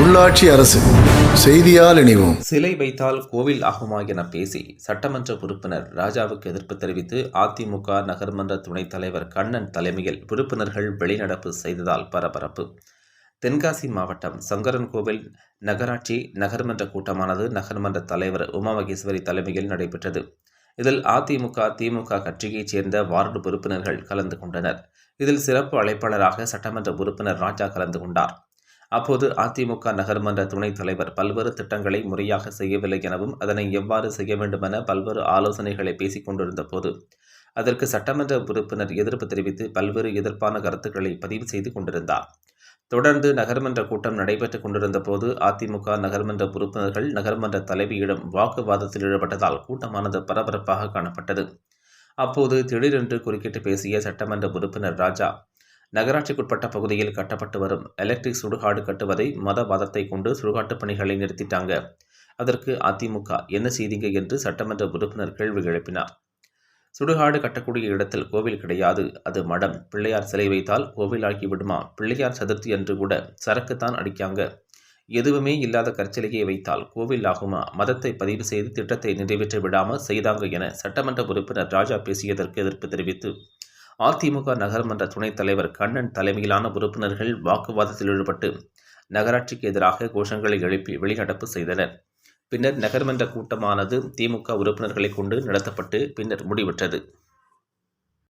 உள்ளாட்சி அரசு செய்தியால் இணைவோம். சிலை வைத்தால் கோவில் ஆகுமா என பேசி சட்டமன்ற உறுப்பினர் ராஜாவுக்கு எதிர்ப்பு தெரிவித்து அதிமுக நகர்மன்ற துணைத் தலைவர் கண்ணன் தலைமையில் உறுப்பினர்கள் வெளிநடப்பு செய்ததால் பரபரப்பு. தென்காசி மாவட்டம் சங்கரன்கோவில் நகராட்சி நகர்மன்ற கூட்டமானது நகர்மன்ற தலைவர் உமா மகேஸ்வரி தலைமையில் நடைபெற்றது. இதில் அதிமுக திமுக கட்சியைச் சேர்ந்த வார்டு உறுப்பினர்கள் கலந்து கொண்டனர். இதில் சிறப்பு அழைப்பாளராக சட்டமன்ற உறுப்பினர் ராஜா கலந்து கொண்டார். அப்போது அதிமுக நகர்மன்ற துணைத் தலைவர் பல்வேறு திட்டங்களை முறையாக செய்யவில்லை எனவும் அதனை எவ்வாறு செய்ய வேண்டுமென பல்வேறு ஆலோசனைகளை பேசிக் கொண்டிருந்த போது அதற்கு சட்டமன்ற உறுப்பினர் எதிர்ப்பு தெரிவித்து பல்வேறு எதிர்ப்பான கருத்துக்களை பதிவு செய்து கொண்டிருந்தார். தொடர்ந்து நகர்மன்ற கூட்டம் நடைபெற்றுக் கொண்டிருந்த போது அதிமுக நகர்மன்ற உறுப்பினர்கள் நகர்மன்ற தலைவியிடம் வாக்குவாதத்தில் ஈடுபட்டதால் கூட்டமானது பரபரப்பாக காணப்பட்டது. அப்போது திடீரென்று குறுக்கிட்டு பேசிய சட்டமன்ற உறுப்பினர் ராஜா நகராட்சிக்குட்பட்ட பகுதியில் கட்டப்பட்டு வரும் எலக்ட்ரிக் சுடுகாடு கட்டுவதை மதவாதத்தை கொண்டு சுடுகாட்டு பணிகளை நிறுத்திட்டாங்க. அதற்கு அதிமுக என்ன செய்தீங்க என்று சட்டமன்ற உறுப்பினர் கேள்வி எழுப்பினார். சுடுகாடு கட்டக்கூடிய இடத்தில் கோவில் கிடையாது அது மடம். பிள்ளையார் சிலை வைத்தால் கோவில் ஆக்கி விடுமா? பிள்ளையார் சதுர்த்தி என்று கூட சரக்குத்தான் அடிக்காங்க. எதுவுமே இல்லாத கற்சிலையை வைத்தால் கோவில் ஆகுமா? மதத்தை பதிவு செய்து திட்டத்தை நிறைவேற்ற விடாமல் செய்தாங்க என சட்டமன்ற உறுப்பினர் ராஜா பேசியதற்கு எதிர்ப்பு தெரிவித்து அதிமுக நகர்மன்ற துணைத் தலைவர் கண்ணன் தலைமையிலான உறுப்பினர்கள் வாக்குவாதத்தில் ஈடுபட்டு நகராட்சிக்கு எதிராக கோஷங்களை எழுப்பி வெளிநடப்பு செய்தனர். பின்னர் நகர்மன்ற கூட்டமானது திமுக உறுப்பினர்களை கொண்டு நடத்தப்பட்டு பின்னர் முடிவுற்றது.